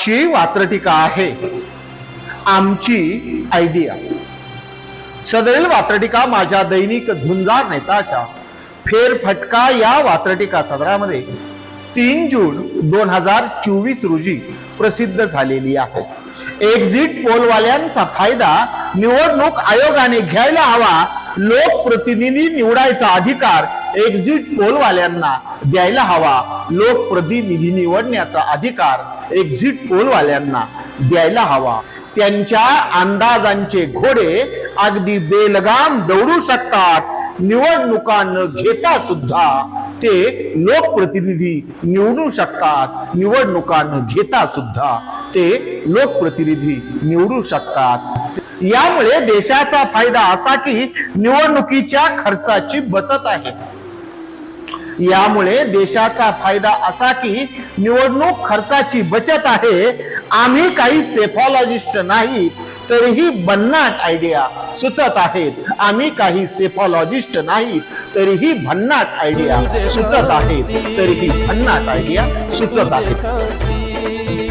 आजची वात्रटीका आहे. आमची आयडिया सदैल वात्रटिका माझ्या दैनिक झुंजार नेताच्या फेरफटका या वात्रटिका सदरामध्ये तीन जून दोन हजार चोवीस रोजी प्रसिद्ध झालेली आहे. एक्झिट पोलवाल्यांचा फायदा निवडणूक आयोगाने घ्यायला हवा लोकप्रतिनिधी निवडायचा अधिकार एक्झिट पोलवाल्यांना द्यायला हवा. लोकप्रतिनिधी निवडण्याचा अधिकार एक्झिट पोलवाल्यांना द्यायला हवा. त्यांच्या अंदाजांचे घोडे अगदी बेलगाम दौडू शकतात. निवडणुका न घेता सुद्धा ते लोकप्रतिनिधी निवडू शकतात. निवडणुका न घेता सुद्धा ते लोकप्रतिनिधी निवडू शकतात. यामुळे देशाचा फायदा असा की निवडणुकीच्या खर्चाची बचत आहे. यामुळे देशाचा फायदा असा की निवडणूक खर्चाची बचत आहे. आम्ही काही सेफॉलॉजिस्ट नाही तरीही भन्नाट आयडिया सुचत आहेत. आम्ही काही सेफॉलॉजिस्ट नाही तरीही भन्नाट आयडिया सुचत आहेत. तरीही भन्नाट आयडिया सुचत आहेत.